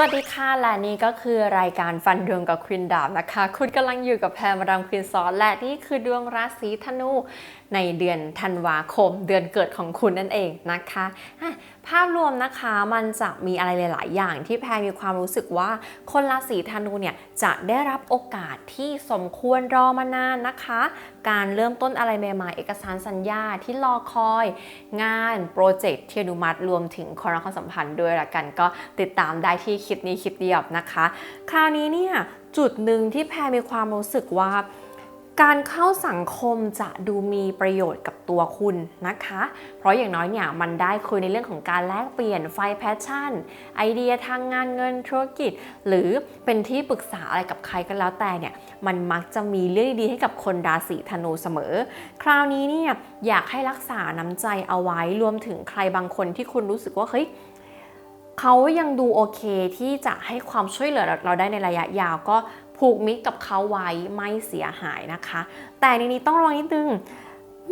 สวัสดีค่ะและนี่ก็คือรายการฟันดวงกับควินดาบนะคะ คุณกำลังอยู่กับแพรมาดามควินซอนและนี่คือดวงราศีธนูในเดือนธันวาคม เดือนเกิดของคุณนั่นเองนะคะะ ภาพรวมนะคะมันจะมีอะไรหลาย ๆ อย่างที่แพรมีความรู้สึกว่าคนราศีธนูเนี่ยจะได้รับโอกาสที่สมควรรอมานานนะคะ การเริ่มต้นอะไรใหม่ๆเอกสารสัญญาที่รอคอย งานโปรเจกต์ที่อนุมัติรวมถึงคนรักความสัมพันธ์ด้วยละกันก็ติดตามได้ที่คลิปนี้คลิปเดียวนะคะ คราวนี้เนี่ยจุดหนึ่งที่แพรมีความรู้สึกว่า การเข้าสังคมจะดูมีประโยชน์กับตัวคุณนะคะ เพราะอย่างน้อยเนี่ยมันได้คุยในเรื่องของการแลกเปลี่ยนไฟแพชชั่น ไอเดียทางงานเงินธุรกิจ หรือเป็นที่ปรึกษาอะไรกับใครก็แล้วแต่เนี่ยมันมักจะมีเรื่องดีๆให้กับคนราศีธนูเสมอ คราวนี้เนี่ยอยากให้รักษาน้ำใจเอาไว้รวมถึงใครบางคนที่คุณรู้สึกว่าเฮ้ยเขายังดูโอเคที่จะให้ความช่วยเหลือเราได้ในระยะยาวก็ ผูกมิตรกับเขาไว้ไม่เสียหายนะคะ แต่ในนี้ต้องระวังนิดนึง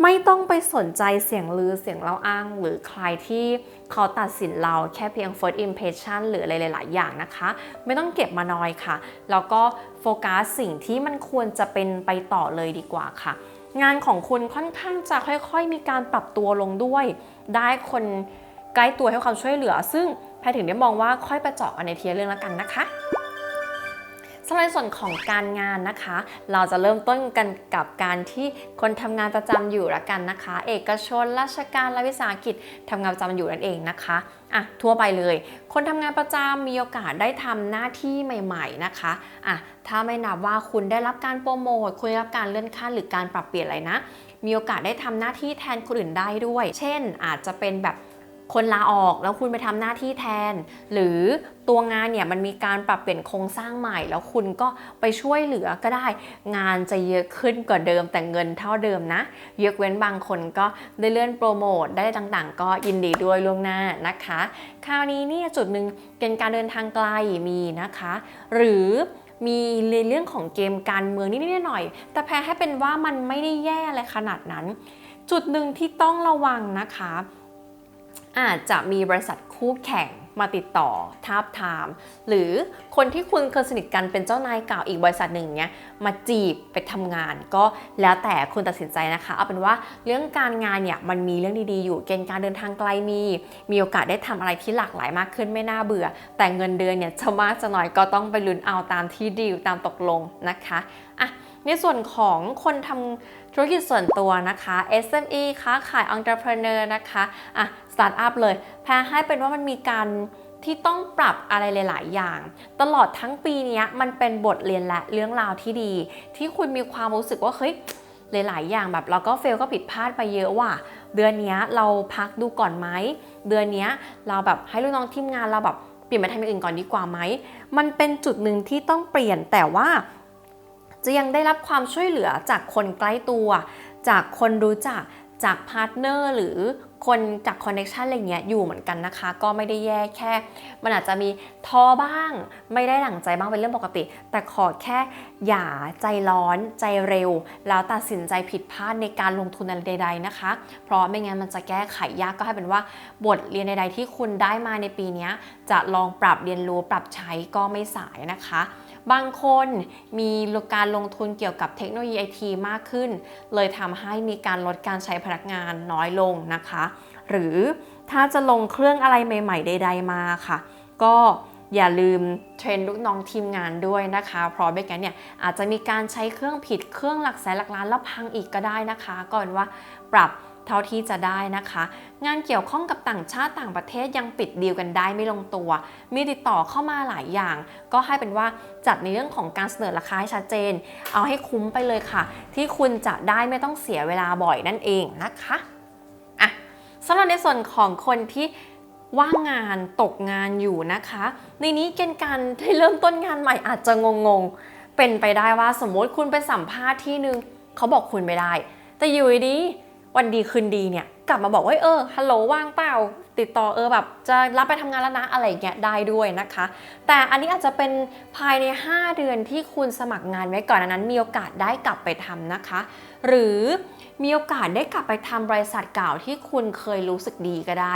ไม่ต้องไปสนใจเสียงลือเสียงเล่าอ้าง หรือใครที่เขาตัดสินเราแค่เพียง first impression หรืออะไรหลาย ๆ อย่างนะคะ ไม่ต้องเก็บมานอยค่ะ แล้วก็โฟกัสสิ่งที่มันควรจะเป็นไปต่อเลยดีกว่าค่ะ งานของคุณค่อนข้างจะค่อย ๆ มีการปรับตัวลงด้วย ได้คนใกล้ตัวให้ความช่วยเหลือ ซึ่งแพทย์ถึงได้มองว่าค่อยไปเจาะกันในเทียเรื่องแล้วกันนะคะ สำหรับส่วนของการงานนะคะ เราจะเริ่มต้นกันกับการที่คนทำงานประจำอยู่ละกันนะคะ เอกชนราชการและวิสาหกิจทำงานประจำอยู่นั่นเองนะคะอะทั่วไปเลย คนทำงานประจำมีโอกาสได้ทำหน้าที่ใหม่ ๆนะคะอะถ้าไม่นับว่าคุณได้รับการโปรโมทคุณได้รับการเลื่อนขั้นหรือการปรับเปลี่ยนอะไรนะ มีโอกาสได้ทำหน้าที่แทนคนอื่นได้ด้วย เช่น อาจจะเป็นแบบ คนลาออกแล้วคุณไปทำหน้าที่แทน หรือตัวงานเนี่ยมันมีการปรับเปลี่ยนโครงสร้างใหม่ แล้วคุณก็ไปช่วยเหลือก็ได้ งานจะเยอะขึ้นกว่าเดิมแต่เงินเท่าเดิมนะยกเว้นบางคนก็ได้เลื่อนโปรโมทได้ต่างๆ ก็ยินดีด้วยล่วงหน้านะคะ คราวนี้เนี่ยจุดหนึ่งเกณฑ์การเดินทางไกลมีนะคะ หรือมีในเรื่องของเกมการเมืองนิดๆหน่อยๆแต่แพ้ให้เป็นว่ามันไม่ได้แย่อะไรขนาดนั้น จุดหนึ่งที่ต้องระวังนะคะ อาจจะมีบริษัทคู่แข่งมาติดต่อทาบทาม หรือคนที่คุณเคยสนิทกันเป็นเจ้านายเก่าอีกบริษัทหนึ่งเนี้ยมาจีบไปทำงาน ก็แล้วแต่คุณตัดสินใจนะคะ เอาเป็นว่าเรื่องการงานเนี่ยมันมีเรื่องดีๆอยู่เกณฑ์การเดินทางไกลมี มีโอกาสได้ทำอะไรที่หลากหลายมากขึ้นไม่น่าเบื่อ แต่เงินเดือนเนี่ยจะมากจะน้อยก็ต้องไปลุ้นเอาตามที่ดีลตามตกลงนะคะอะ ในส่วนของคนทำธุรกิจส่วนตัวนะคะ SME ค้าขาย entrepreneur นะคะอะสตาร์ทอัพเลย แพ้ให้เป็นว่ามันมีการที่ต้องปรับอะไรหลาย ๆ อย่าง ตลอดทั้งปีนี้มันเป็นบทเรียนและเรื่องราวที่ดี ที่คุณมีความรู้สึกว่าเฮ้ยหลาย ๆ อย่างแบบเราก็เฟลก็ผิดพลาดไปเยอะว่ะเดือนนี้เราพักดูก่อนไหมเดือนนี้เราแบบให้ลูกน้องทีมงานเราแบบเปลี่ยนไปทำอย่างอื่นก่อนดีกว่าไหมมันเป็นจุดหนึ่งที่ต้องเปลี่ยนแต่ว่า จะยังได้รับความช่วยเหลือจากคนใกล้ตัว จากคนรู้จักจากพาร์ทเนอร์หรือ คนจากคอนเนคชันอะไรเงี้ยอยู่เหมือนกันนะคะ ก็ไม่ได้แย่แค่ มันอาจจะมีท้อบ้าง ไม่ได้หลังใจบ้างเป็นเรื่องปกติ แต่ขอแค่อย่าใจร้อนใจเร็ว แล้วตัดสินใจผิดพลาดในการลงทุนอะไรใด ๆนะคะ เพราะไม่งั้นมันจะแก้ไขยากก็ให้เป็นว่าบทเรียนใด ๆ ที่คุณได้มาในปีนี้จะลองปรับเรียนรู้ปรับใช้ก็ไม่สายนะคะบางคนมีการลงทุนเกี่ยวกับเทคโนโลยีไอทีมากขึ้น เลยทำให้มีการลดการใช้พนักงานน้อยลงนะคะหรือถ้าจะลงเครื่องอะไรใหม่ ๆ ใด ๆ มาค่ะ ก็อย่าลืมเทรนลูกน้องทีมงานด้วยนะคะ เพราะไม่งั้นเนี่ยอาจจะมีการใช้เครื่องผิดเครื่องหลักแสนหลักล้านแล้วพังอีกก็ได้นะคะ ก่อนว่าปรับเท่าที่จะได้นะคะ งานเกี่ยวข้องกับต่างชาติต่างประเทศยังปิดดีลกันได้ไม่ลงตัว มีติดต่อเข้ามาหลายอย่าง ก็ให้เป็นว่าจัดในเรื่องของการเสนอราคาให้ชัดเจน เอาให้คุ้มไปเลยค่ะ ที่คุณจะได้ไม่ต้องเสียเวลาบ่อยนั่นเองนะคะอะ สำหรับในส่วนของคนที่ว่างงานตกงานอยู่นะคะ ในนี้เกณฑ์การที่เริ่มต้นงานใหม่อาจจะงงๆ เป็นไปได้ว่าสมมติคุณไปสัมภาษณ์ที่นึงเขาบอกคุณไม่ได้ แต่อยู่ดีๆวันดีคืนดีเนี่ยกลับมาบอกว่าเออฮัลโหลว่างเปล่าติดต่อเออแบบจะรับไปทำงานแล้วนะอะไรเงี้ยได้ด้วยนะคะ แต่อันนี้อาจจะเป็นภายใน 5 เดือนที่คุณสมัครงานไว้ก่อนอันนั้นมีโอกาสได้กลับไปทำนะคะ หรือ มีโอกาสได้กลับไปทำบริษัทเก่าที่คุณเคยรู้สึกดีก็ได้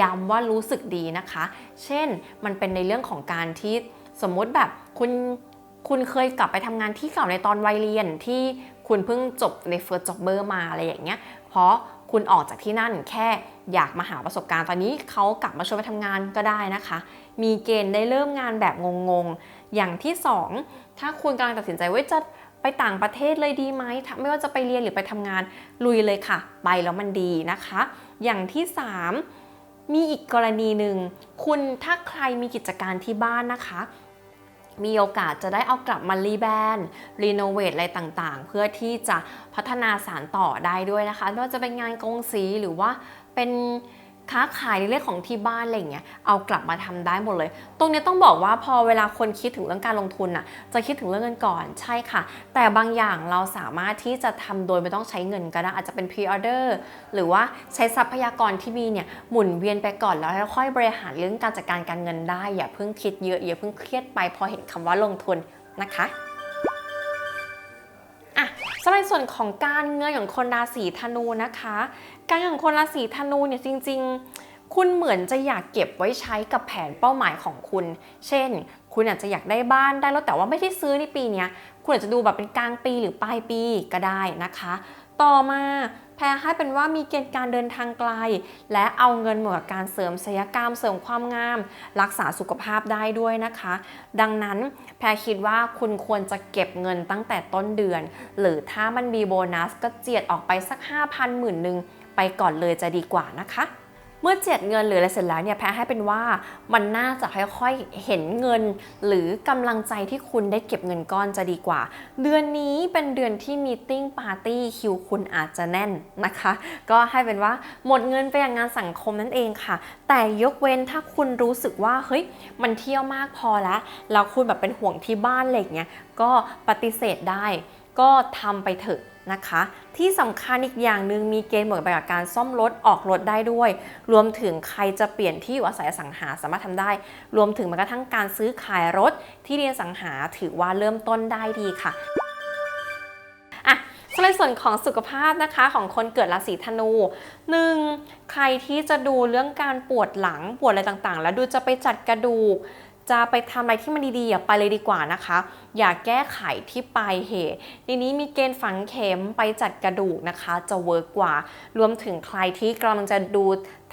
ย้ำว่ารู้สึกดีนะคะ เช่น มันเป็นในเรื่องของการที่สมมติแบบคุณคุณเคยกลับไปทำงานที่เก่าในตอนวัยเรียนที่คุณเพิ่งจบใน First Jobber มาอะไรอย่างเงี้ย เพราะคุณออกจากที่นั่นแค่อยากมาหาประสบการณ์ตอนนี้เขากลับมาชวนไปทำงานก็ได้นะคะ มีเกณฑ์ได้เริ่มงานแบบงงๆ อย่างที่สองถ้าคุณกำลังตัดสินใจว่าจะ ไปต่างประเทศเลยดีไหมไม่ว่าจะไปเรียนหรือไปทำงานลุยเลยค่ะ ไปแล้วมันดีนะคะ อย่างที่สามมีอีกกรณีหนึ่งคุณถ้าใครมีกิจการที่บ้านนะคะ มีโอกาสจะได้เอากลับมารีแบรนด์รีโนเวทอะไรต่างๆ เพื่อที่จะพัฒนาสารต่อได้ด้วยนะคะไม่ว่าจะเป็นงานกงสีหรือว่าเป็น ค้าขายในเรื่องของที่บ้านอะไรเงี้ยเอากลับมาทำได้หมดเลย ตรงนี้ต้องบอกว่าพอเวลาคนคิดถึงเรื่องการลงทุนน่ะจะคิดถึงเรื่องเงินก่อนใช่ค่ะ แต่บางอย่างเราสามารถที่จะทำโดยไม่ต้องใช้เงินก็ได้อาจจะเป็น pre order หรือว่าใช้ทรัพยากรที่มีเนี่ยหมุนเวียนไปก่อนแล้วค่อยบริหารเรื่องการจัดการการเงินได้ อย่าเพิ่งคิดเยอะอย่าเพิ่งเครียดไปพอเห็นคำว่าลงทุนนะคะ สำหรับส่วนของการเงินของคนราศีธนูนะคะ การเงินของคนราศีธนูเนี่ยจริง ๆ คุณเหมือนจะอยากเก็บไว้ใช้กับแผนเป้าหมายของคุณ เช่น คุณอาจจะอยากได้บ้านได้แล้วแต่ว่าไม่ได้ซื้อในปีนี้คุณอาจจะดูแบบเป็นกลางปีหรือปลายปีก็ได้นะคะ ต่อมา แพรให้เป็นว่ามีเกณฑ์การเดินทางไกล และเอาเงินมากับการเสริมศัลยกรรมเสริมความงาม รักษาสุขภาพได้ด้วยนะคะ ดังนั้นแพรคิดว่าคุณควรจะเก็บเงินตั้งแต่ต้นเดือน หรือถ้ามันมีโบนัสก็เจียดออกไปสัก 5,000หมื่นหนึ่งไปก่อนเลยจะดีกว่านะคะ เมื่อเจ็ดเงินหรืออะไรเสร็จแล้วเนี่ยแพ้ให้เป็นว่ามันน่าจะค่อยๆเห็นเงิน หรือกำลังใจที่คุณได้เก็บเงินก้อนจะดีกว่า เดือนนี้เป็นเดือนที่มีติ้งปาร์ตี้คิวคุณอาจจะแน่นนะคะ ก็ให้เป็นว่าหมดเงินไปอย่างงานสังคมนั่นเองค่ะ แต่ยกเว้นถ้าคุณรู้สึกว่าเฮ้ยมันเที่ยวมากพอแล้วแล้วคุณแบบเป็นห่วงที่บ้านอะไรอย่างเงี้ยก็ปฏิเสธได้ก็ทำไปเถอะ นะคะ ที่สำคัญอีกอย่างหนึ่งมีเกณฑ์เหมือนกับการซ่อมรถออกรถได้ด้วย รวมถึงใครจะเปลี่ยนที่อยู่อาศัยสังหาสามารถทำได้ รวมถึงแม้กระทั่งการซื้อขายรถที่เรียนสังหาถือว่าเริ่มต้นได้ดีค่ะอะสำหรับส่วนของสุขภาพนะคะของคนเกิดราศีธนู 1. ใครที่จะดูเรื่องการปวดหลังปวดอะไรต่างๆ แล้วดูจะไปจัดกระดูก จะไปทำอะไรที่มันดีๆอย่าไปเลยดีกว่านะคะ อย่าแก้ไขที่ปลายเหตุทีนี้มีเกณฑ์ฝังเข็มไปจัดกระดูกนะคะ จะเวิร์กกว่า รวมถึงใครที่กำลังจะดู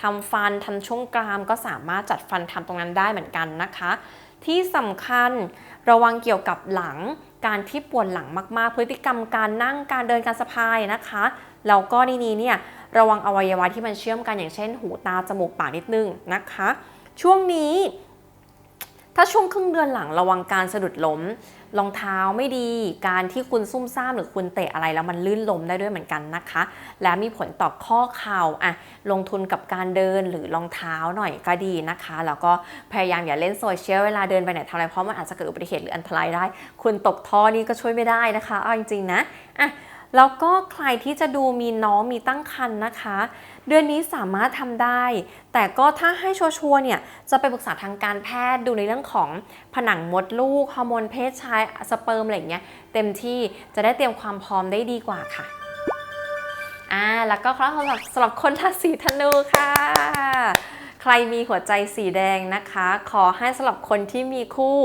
ทำฟันทำช่วงกรามก็สามารถจัดฟันทำตรงนั้นได้เหมือนกันนะคะ ที่สำคัญระวังเกี่ยวกับหลังการที่ปวดหลังมากๆ พฤติกรรมการนั่งการเดินการสะพายนะคะแล้วก็นี่นี้เนี่ยระวังอวัยวะที่มันเชื่อมกันอย่างเช่น หูตาจมูกปากนิดนึงนะคะ ช่วงนี้ ถ้าช่วงครึ่งเดือนหลังระวังการสะดุดล้มรองเท้าไม่ดี การที่คุณซุ่มซ่ามหรือคุณเตะอะไรแล้วมันลื่นล้มได้ด้วยเหมือนกันนะคะ และมีผลต่อข้อเข่าอะลงทุนกับการเดินหรือรองเท้าหน่อยก็ดีนะคะ แล้วก็พยายามอย่าเล่นโซเชียลเวลาเดินไปไหนทำอะไรเพราะมันอาจจะเกิดอุบัติเหตุหรืออันตรายได้ คุณตกท่อนี่ก็ช่วยไม่ได้นะคะเอาจริงๆนะอะ แล้วก็ใครที่จะดูมีน้องมีตั้งครรภ์นะคะ เดือนนี้สามารถทำได้ แต่ก็ถ้าให้ชัวร์เนี่ยจะไปปรึกษาทางการแพทย์ดูในเรื่องของผนังมดลูกฮอร์โมนเพศชายสเปิร์มอะไรอย่างเงี้ยเต็มที่จะได้เตรียมความพร้อมได้ดีกว่าค่ะอ่าแล้วก็ครับสำหรับสำหรับคนราศีธนูค่ะใครมีหัวใจสีแดงนะคะ ขอให้สำหรับคนที่มีคู่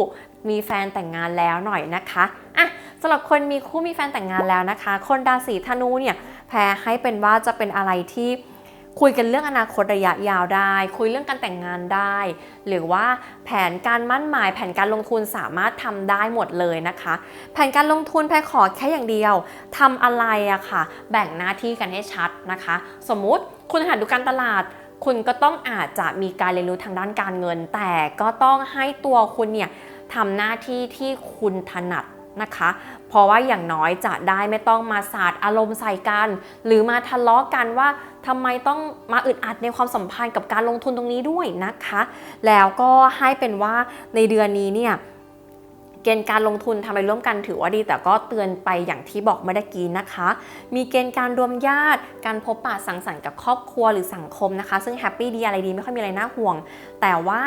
มีแฟนแต่งงานแล้วหน่อยนะคะอะสำหรับคนมีคู่มีแฟนแต่งงานแล้วนะคะ คนราศีธนูเนี่ยแพรให้เป็นว่าจะเป็นอะไรที่คุยกันเรื่องอนาคตระยะยาวได้ คุยเรื่องการแต่งงานได้ หรือว่าแผนการมั่นหมาย แผนการลงทุนสามารถทำได้หมดเลยนะคะ แผนการลงทุนแพรขอแค่อย่างเดียวทำอะไรอะค่ะ แบ่งหน้าที่กันให้ชัดนะคะ สมมุติคุณหันดูการตลาด คุณก็ต้องอาจจะมีการเรียนรู้ทางด้านการเงิน แต่ก็ต้องให้ตัวคุณเนี่ย ทำหน้าที่ที่คุณถนัดนะคะ เพราะว่าอย่างน้อยจะได้ไม่ต้องมาสาดอารมณ์ใส่กัน หรือมาทะเลาะกันว่าทำไมต้องมาอึดอัดในความสัมพันธ์กับการลงทุนตรงนี้ด้วยนะคะ แล้วก็ให้เป็นว่าในเดือนนี้เนี่ยเกณฑ์การลงทุนทำอะไรร่วมกันถือว่าดี แต่ก็เตือนไปอย่างที่บอกเมื่อกี้นะคะ มีเกณฑ์การรวมญาติ การพบปะสังสรรค์กับครอบครัวหรือสังคมนะคะ ซึ่งแฮปปี้ดีอะไรดีไม่ค่อยมีอะไรน่าห่วง แต่ว่า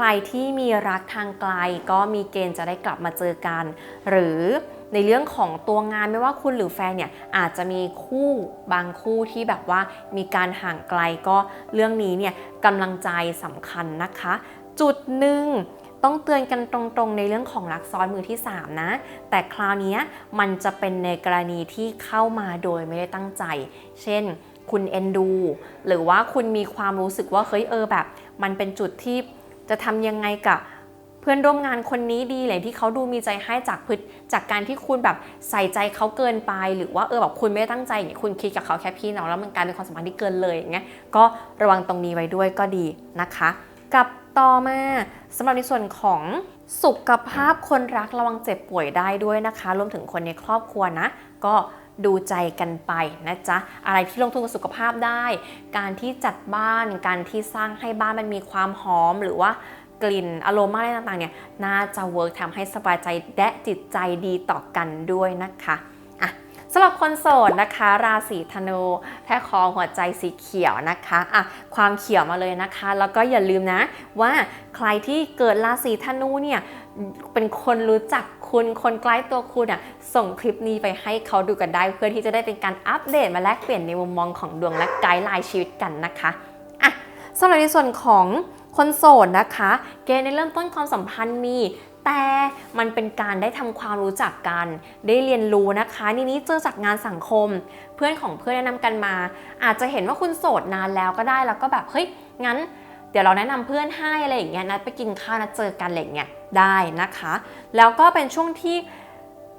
ใครที่มีรักทางไกลก็มีเกณฑ์จะได้กลับมาเจอกัน หรือในเรื่องของตัวงานไม่ว่าคุณหรือแฟนเนี่ยอาจจะมีคู่บางคู่ที่แบบว่ามีการห่างไกลก็เรื่องนี้เนี่ยกำลังใจสำคัญนะคะ จุดหนึ่งต้องเตือนกันตรงๆในเรื่องของรักซ้อนมือที่ 3 นะ แต่คราวนี้มันจะเป็นในกรณีที่เข้ามาโดยไม่ได้ตั้งใจ เช่น คุณเอ็นดู หรือว่าคุณมีความรู้สึกว่าเฮ้ยเออแบบ มันเป็นจุดที่ จะทำยังไงกับเพื่อนร่วมงานคนนี้ดีเลยที่เขาดูมีใจให้จากพฤจากการที่คุณแบบใส่ใจเขาเกินไป หรือว่าเออแบบคุณไม่ได้ตั้งใจอย่างเงี้ยคุณคิดกับเขาแค่พี่น้องแล้วมันกลายเป็นความสัมพันธ์ที่เกินเลยอย่างเงี้ยก็ระวังตรงนี้ไว้ด้วยก็ดีนะคะ กับต่อมาสำหรับในส่วนของสุขภาพคนรักระวังเจ็บป่วยได้ด้วยนะคะ รวมถึงคนในครอบครัวนะ ก็ ดูใจกันไปนะจ๊ะ อะไรที่ลงทุนกับสุขภาพได้ การที่จัดบ้าน การที่สร้างให้บ้านมันมีความหอมหรือว่ากลิ่นอโรมาอะไรต่างๆเนี่ยน่าจะเวิร์กทำให้สบายใจและจิตใจดีต่อกันด้วยนะคะำหรับคนโสดนะคะ ราศีธนูแพ้คอหัวใจสีเขียวนะคะอะความเขียวมาเลยนะคะ แล้วก็อย่าลืมนะว่าใครที่เกิดราศีธนูเนี่ยเป็นคนรู้จักคุณคนใกล้ตัวคุณอะส่งคลิปนี้ไปให้เขาดูกันได้ เพื่อที่จะได้เป็นการอัปเดตมาแลกเปลี่ยนในมุมมองของดวงและไกด์ไลน์ชีวิตกันนะคะอะสำหรับในส่วนของคนโสดนะคะ เกณฑ์ในเริ่มต้นความสัมพันธ์มี แต่มันเป็นการได้ทำความรู้จักกัน ได้เรียนรู้นะคะนี่นี้เจอจากงานสังคม เพื่อนของเพื่อนแนะนำกันมา อาจจะเห็นว่าคุณโสดนานแล้วก็ได้แล้วก็แบบเฮ้ยงั้น เดี๋ยวเราแนะนำเพื่อนให้อะไรอย่างเงี้ยนัดไปกินข้าวนัดเจอกันอะไรอย่างเงี้ยได้นะคะ แล้วก็เป็นช่วงที่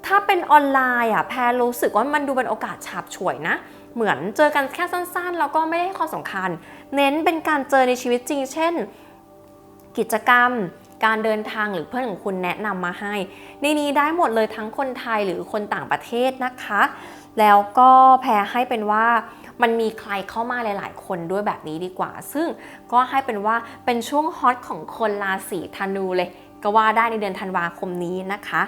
ถ้าเป็นออนไลน์อะแพรรู้สึกว่ามันดูเป็นโอกาสฉาบฉวยนะ เหมือนเจอกันแค่สั้นๆ แล้วก็ไม่ได้ให้ความสำคัญ เน้นเป็นการเจอในชีวิตจริง เช่น กิจกรรม การเดินทางหรือเพื่อนของคุณแนะนำมาให้ ในนี้ได้หมดเลยทั้งคนไทยหรือคนต่างประเทศนะคะ แล้วก็แพรให้เป็นว่ามันมีใครเข้ามาหลาย ๆ คนด้วยแบบนี้ดีกว่า ซึ่งก็ให้เป็นว่าเป็นช่วงฮอตของคนราศีธนูเลยก็ว่าได้ในเดือนธันวาคมนี้นะคะ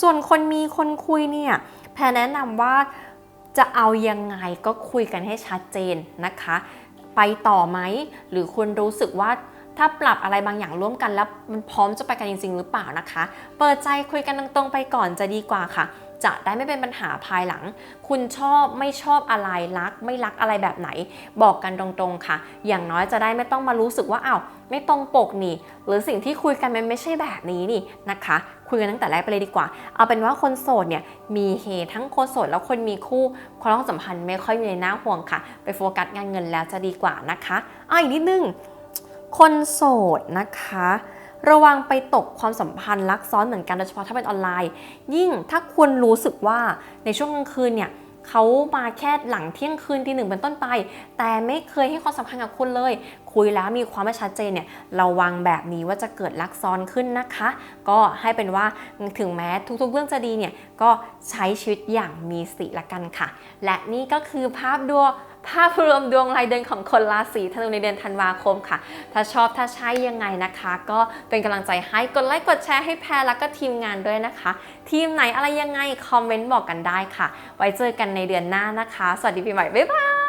ส่วนคนมีคนคุยเนี่ยแพรแนะนำว่าจะเอายังไงก็คุยกันให้ชัดเจนนะคะ ไปต่อไหม หรือคุณรู้สึกว่า ถ้าปรับอะไรบางอย่างร่วมกันแล้วมันพร้อมจะไปกันจริง ๆ หรือเปล่านะคะ เปิดใจคุยกันตรงๆไปก่อนจะดีกว่าค่ะ จะได้ไม่เป็นปัญหาภายหลัง คุณชอบไม่ชอบอะไรรัก ไม่รักอะไรแบบไหน บอกกันตรงๆค่ะ อย่างน้อยจะได้ไม่ต้องมารู้สึกว่าอ้าวไม่ตรงปกนี่ หรือสิ่งที่คุยกันมันไม่ใช่แบบนี้นี่นะคะคุยกันตั้งแต่แรกไปเลยดีกว่า เอาเป็นว่าคนโสดเนี่ยมีเฮทั้งคนโสดแล้วคนมีคู่ความสัมพันธ์ไม่ค่อยมีในหน้าห่วงค่ะ ไปโฟกัสงานเงินแล้วจะดีกว่านะคะอะอีกนิดนึง คนโสดนะคะ ระวังไปตกความสัมพันธ์รักซ้อนเหมือนกันโดยเฉพาะถ้าเป็นออนไลน์ ยิ่งถ้าคุณรู้สึกว่าในช่วงกลางคืนเนี่ยเขามาแค่หลังเที่ยงคืนทีหนึ่งเป็นต้นไป แต่ไม่เคยให้ความสำคัญกับคุณเลย คุยแล้วมีความไม่ชัดเจนเนี่ยระวังแบบนี้ว่าจะเกิดรักซ้อนขึ้นนะคะ ก็ให้เป็นว่าถึงแม้ทุกๆ เรื่องจะดีเนี่ยก็ใช้ชีวิตอย่างมีสติละกันค่ะ และนี่ก็คือภาพดวง ภาพรวมดวงรายเดือนของคนราศีธนูในเดือนธันวาคมค่ะ ถ้าชอบถ้าใช่ยังไงนะคะ ก็เป็นกำลังใจให้กดไลค์กดแชร์ให้แพรแล้วก็ทีมงานด้วยนะคะ ทีมไหนอะไรยังไงคอมเมนต์บอกกันได้ค่ะ ไว้เจอกันในเดือนหน้านะคะ สวัสดีปีใหม่บ๊ายบาย